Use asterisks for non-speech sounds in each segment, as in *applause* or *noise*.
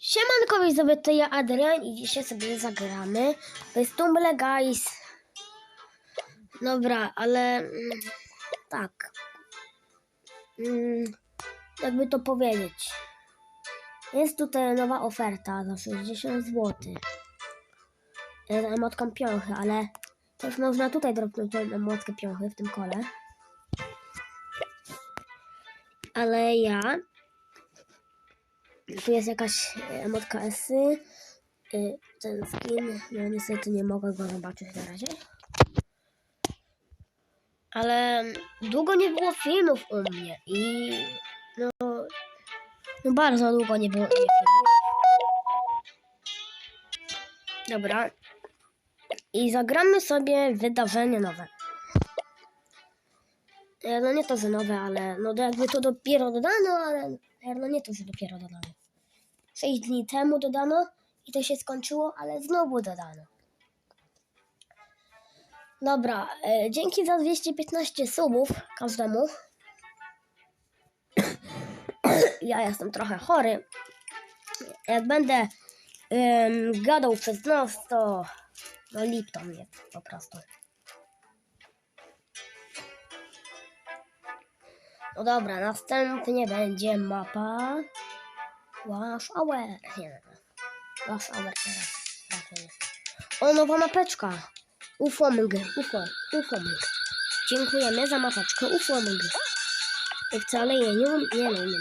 Siemanko widzowie, to ja Adrian i dzisiaj sobie zagramy w Stumble Guys. Dobra, ale mm, tak. Mm, jakby to powiedzieć. Jest tutaj nowa oferta za 60 zł. Z emotką piąchy, ale też można tutaj dropnąć tę emotkę piąchy w tym kole. Ale ja tu jest jakaś e, emotka Esy. Y, Ten skin. No niestety nie mogę go zobaczyć na razie. Ale długo nie było filmów u mnie i no, no bardzo długo nie było filmów. Dobra. I zagramy sobie wydarzenie nowe. E, No nie to, że nowe, ale no jakby to dopiero dodano, ale e, no nie to, że dopiero dodano. 6 dni temu dodano i to się skończyło, ale znowu dodano. Dobra, e, dzięki za 215 subów każdemu. ja jestem trochę chory. Jak będę em, gadał przez nos, to no lipton mnie po prostu. No dobra, następnie będzie mapa Wash Hour. Nie, Wash Hour teraz. O, nowa mapeczka. Ufomg, ufo, ufomg. Dziękujemy za mapeczkę ufomg. I wcale jej nie, nie, nie, nie.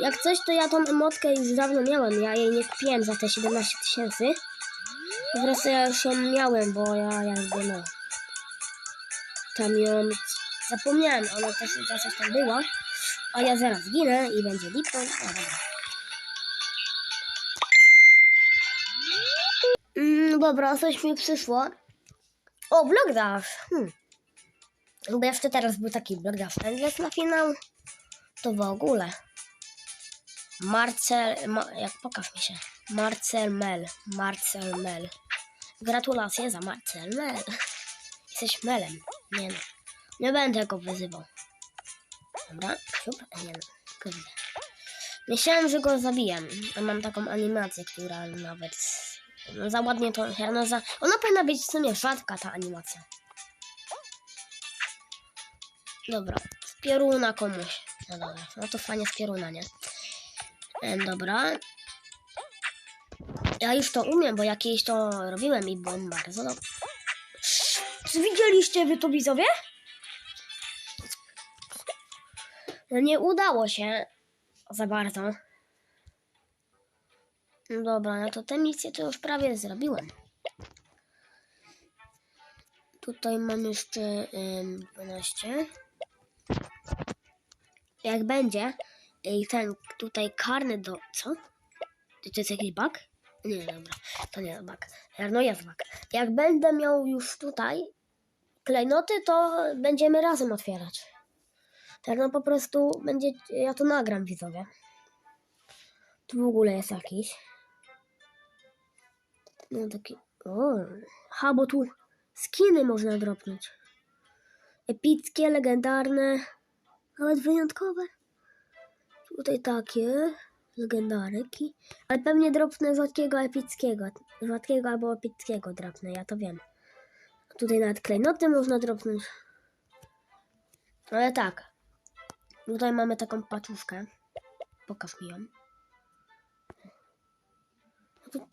Jak coś, to ja tą emotkę już dawno miałem. Ja jej nie kupiłem za te 17 tysięcy. Po prostu ja już ją miałem, bo ja jakby no... Tam ją... Zapomniałem, ona też zawsze tam była. A ja zaraz ginę i będzie Lipton. Dobra. Mm, dobra, coś mi przyszło. O, Blockdash. Hmm. Jakby jeszcze teraz był taki Blockdash Endless na finał, to w ogóle. Marcel, ma, jak pokaż mi się. Marcel Mel. Marcel Mel. Gratulacje za Marcel Mel. *laughs* Jesteś Melem. Nie no. Nie będę go wyzywał. Dobra, siup, nie no, kurde. Myślałem, że go zabiję. A mam taką animację, która nawet no, za ładnie to no, za... Ona powinna być w sumie rzadka ta animacja. Dobra, z pioruna komuś. No dobra, no to fajnie z pioruna, nie? Em, dobra. Ja już to umiem, bo jakieś to robiłem i byłem bardzo dobry. Widzieliście wy to widzowie? No nie udało się za bardzo. No dobra, no to tę misję to już prawie zrobiłem. Tutaj mam jeszcze ym, 12. Jak będzie i ten tutaj karny do... Co? To jest jakiś bug? Nie, dobra, to nie jest bug. No jest bug. Jak będę miał już tutaj klejnoty, to będziemy razem otwierać. Tak no po prostu będzie, ja to nagram widzowie. Tu w ogóle jest jakiś. No taki, o, ha, bo tu skiny można dropnąć. Epickie, legendarne, nawet wyjątkowe. Tutaj takie, legendaryki. Ale pewnie dropnę rzadkiego, epickiego. Rzadkiego albo epickiego dropnę, ja to wiem. Tutaj nawet klejnoty można dropnąć. Ale tak, Tutaj mamy taką paczuszkę. Pokaż mi ją. No to...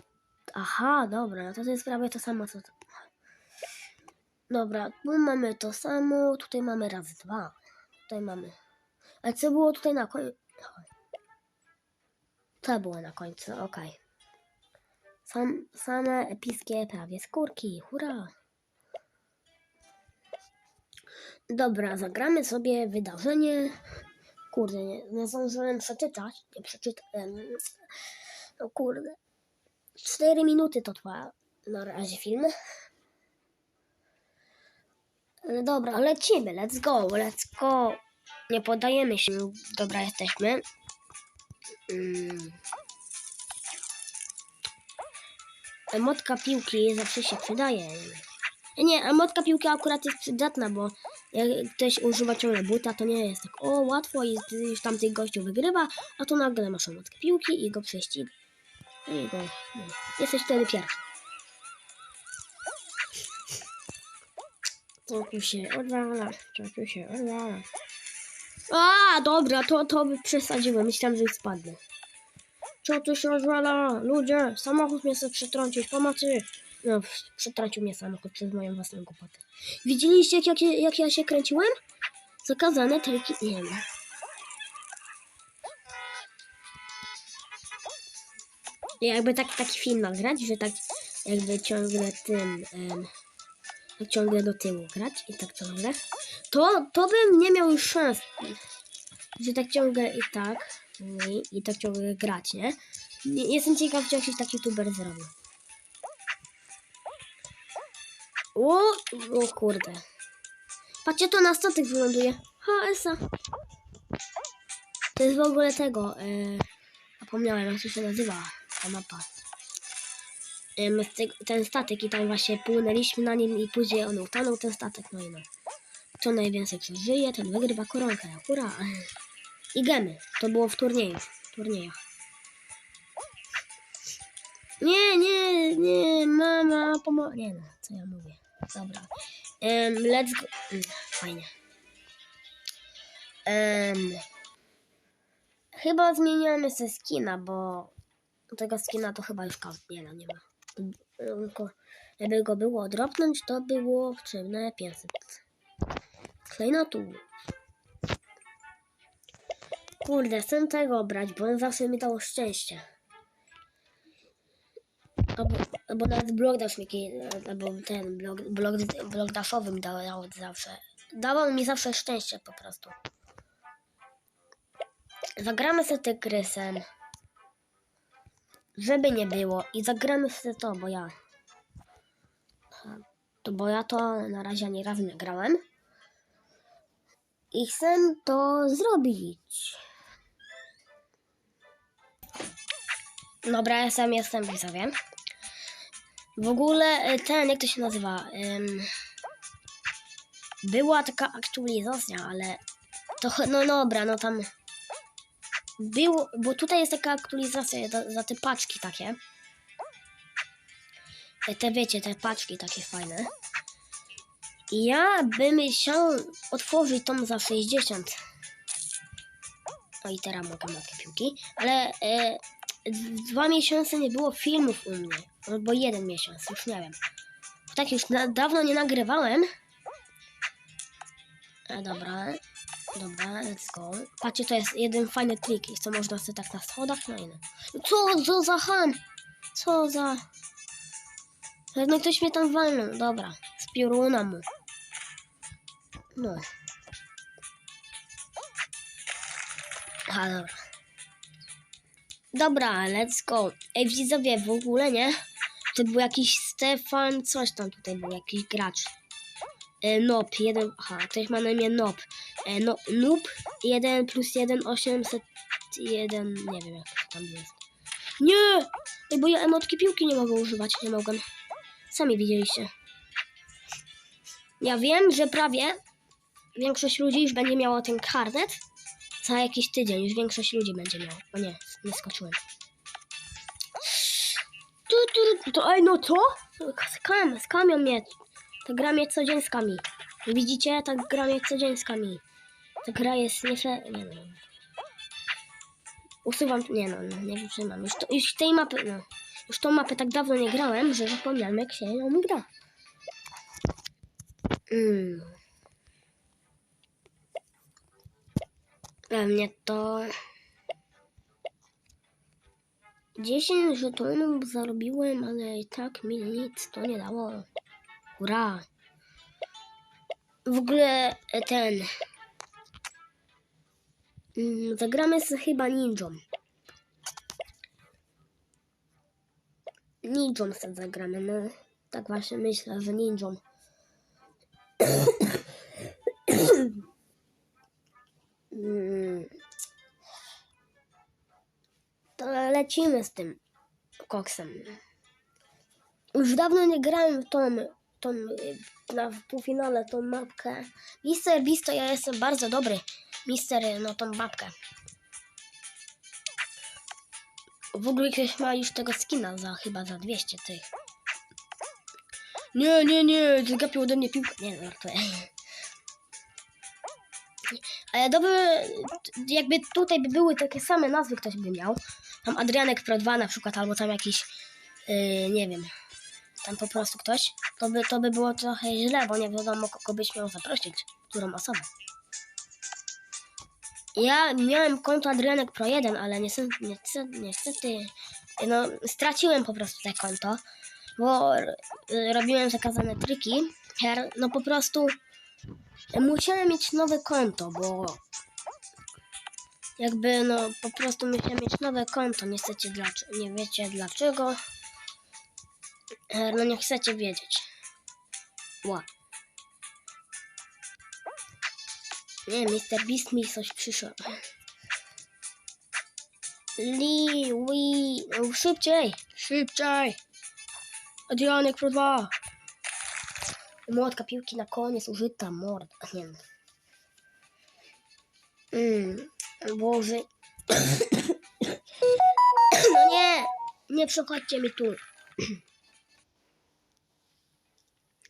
Aha, dobra, no to, to jest prawie to samo co. Dobra, tu mamy to samo, tutaj mamy raz, dwa. Tutaj mamy. A co było tutaj na końcu? Co było na końcu? Okej. Sam, same epickie prawie skórki, hurra! Dobra, zagramy sobie wydarzenie. Kurde, nie, nie zdążyłem przeczytać. Nie przeczytałem. No kurde. 4 minuty to trwa na razie film. Ale dobra, lecimy, let's go, let's go. Nie podajemy się. Dobra, jesteśmy. Mm. Emotka piłki zawsze się przydaje. Nie, emotka piłki akurat jest przydatna, bo Jak ktoś używa ciągle buta, to nie jest tak o łatwo i już tamtych gościu wygrywa, a tu nagle masz omotkę piłki i go prześcig. I go, jesteś wtedy pierwszy. Tu się odwala, tu się odwala. A, dobra, to, to by przesadziłem, myślałem, że spadnę. Co tu się odwala? Ludzie, samochód mnie chce przetrącić, pomocy! No, przetrącił mnie samochód przez moją własną głupotę. Widzieliście, jak, jak, jak ja się kręciłem? Zakazane triki, nie wiem. Jakby tak, taki film nagrać, że tak jakby ciągle tym, em, tak ciągle do tyłu grać i tak ciągle, to, to bym nie miał już szans, że tak ciągle i tak, i, i tak ciągle grać, nie? Jestem ciekaw, czy jakiś taki youtuber zrobi. O, o kurde. Patrzcie, to na statek wyląduje. HSA. To jest w ogóle tego. E, zapomniałem, jak to się nazywa ta mapa. Tego- ten statek i tam właśnie płynęliśmy na nim i później on utonął, ten statek, no i no. Kto najwięcej przeżyje, ten wygrywa koronkę. Hurra. I gemy. To było w turnieju. W turniejach. Nie, nie, nie, mama, pomo... Nie no, co ja mówię. Dobra. Um, let's go. Mm, fajnie. Um, chyba zmieniamy sobie skina, bo tego skina to chyba już każdy nie, ma. Żeby go było dropnąć, to było potrzebne 500 klejnotów. Kurde, chcę tego brać, bo on zawsze mi dało szczęście. Albo, albo nawet blok dasz mi, albo ten blok, blok, blok daszowy mi dał, dał zawsze. Dawał mi zawsze szczęście po prostu. Zagramy sobie tygrysem. Żeby nie było. I zagramy sobie to, bo ja. To bo ja to na razie ani razu nie grałem. I chcę to zrobić. Dobra, ja sam jestem widzowie. W ogóle e, ten, jak to się nazywa? Była taka aktualizacja, ale to ch- no dobra, no tam było, bo tutaj jest taka aktualizacja za, za te paczki takie. Te, te wiecie, te paczki takie fajne. I ja bym chciał otworzyć tą za 60. O i teraz mogę mogę piłki, ale e, dwa miesiące nie było filmów u mnie. Albo jeden miesiąc, już nie wiem. Tak już dawno nie nagrywałem. E, dobra. Dobra, let's go. Patrzcie, to jest jeden fajny trik. I co można sobie tak na schodach? No i no. Co, co za ham? Co za... No ktoś mnie tam walnął. Dobra. Z pioruna mu. No. A, dobra. Dobra, let's go. Ej, widzowie, w ogóle nie? To był jakiś Stefan, coś tam tutaj był, jakiś gracz. E, Nob, jeden, aha, ktoś ma na imię Nob. E, no, Noob, 1 plus 1, 801, nie wiem jak to tam jest. Nie! Ej, bo ja emotki piłki nie mogę używać, nie mogę. Sami widzieliście. Ja wiem, że prawie większość ludzi już będzie miało ten karnet. Za jakiś tydzień już większość ludzi będzie miała. O nie, nie skoczyłem. Tu, tu, to, ej, no co? Skam, skamią mnie. Ta gra mnie co dzień skami. Widzicie? Ta gra mnie co dzień skami. Ta gra jest nie. Nie no. Usuwam, nie no, no nie wytrzymam. Już, już tej mapy, no. Już tą mapę tak dawno nie grałem, że zapomniałem jak się ją gra. Mm. Mnie to... 10 żetonów zarobiłem, ale i tak mi nic to nie dało. Ura! W ogóle e, ten... Mm, Zagramy z chyba ninją. Ninją sobie zagramy, no. Tak właśnie myślę, że ninją. Lecimy z tym koksem. Już dawno nie grałem w tą, tą, na półfinale tą mapkę. Mister Beast to ja jestem bardzo dobry. Mister, no tą babkę. W ogóle ktoś ma już tego skina za chyba za 200 tych. Nie, nie, nie, zgapił ode mnie piłkę. Nie, żartuję. Ale dobry, jakby tutaj by były takie same nazwy, ktoś by miał. Tam Adrianek Pro 2 na przykład, albo tam jakiś, yy, nie wiem, tam po prostu ktoś, to by, to by było trochę źle, bo nie wiadomo, kogo byś miał zaprosić, którą osobę. Ja miałem konto Adrianek Pro 1, ale niestety, niestety, no, straciłem po prostu te konto, bo y, robiłem zakazane triki. No po prostu musiałem mieć nowe konto, bo jakby no po prostu musiałem mieć nowe konto. Nie dlaczego, nie wiecie dlaczego. E, No nie chcecie wiedzieć. Ła. Nie, Mr. Beast mi coś przyszło. Li, wi, no, szybciej, szybciej. Adrianek Pro 2. Młotka piłki na koniec użyta, mord. Nie. Mm, Boże. No nie, nie przychodźcie mi tu.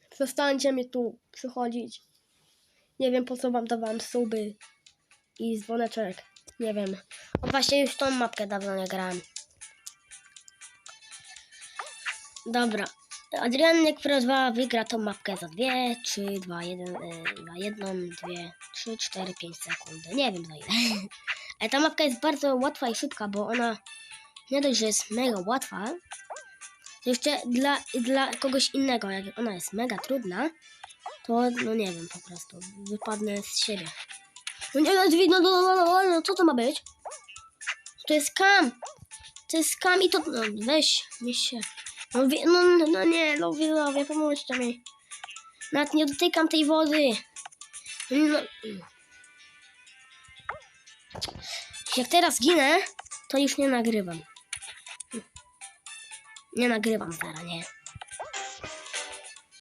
Przestańcie mi tu przychodzić. Nie wiem po co wam dawałem suby i dzwoneczek. Nie wiem. O właśnie już tą mapkę dawno nie grałem. Dobra. Adrianek Pro 2 wygra tą mapkę za 2, 3, 2, 1, za 1, 2, 3, 4, 5 sekund. Nie wiem za ile. *laughs* Ale ta mapka jest bardzo łatwa i szybka, bo ona nie dość, że jest mega łatwa, to jeszcze dla, dla kogoś innego, jak ona jest mega trudna, to no nie wiem, po prostu wypadnę z siebie. No nie, no, drzwi, no, no, no, no, no, co to ma być? To jest skam! To jest skam i to, no weź, weź się. No, wie, no, no, no nie, no widzowie, pomóżcie mi. Nawet nie dotykam tej wody. No. Jak teraz ginę, to już nie nagrywam. Nie nagrywam zaraz, nie.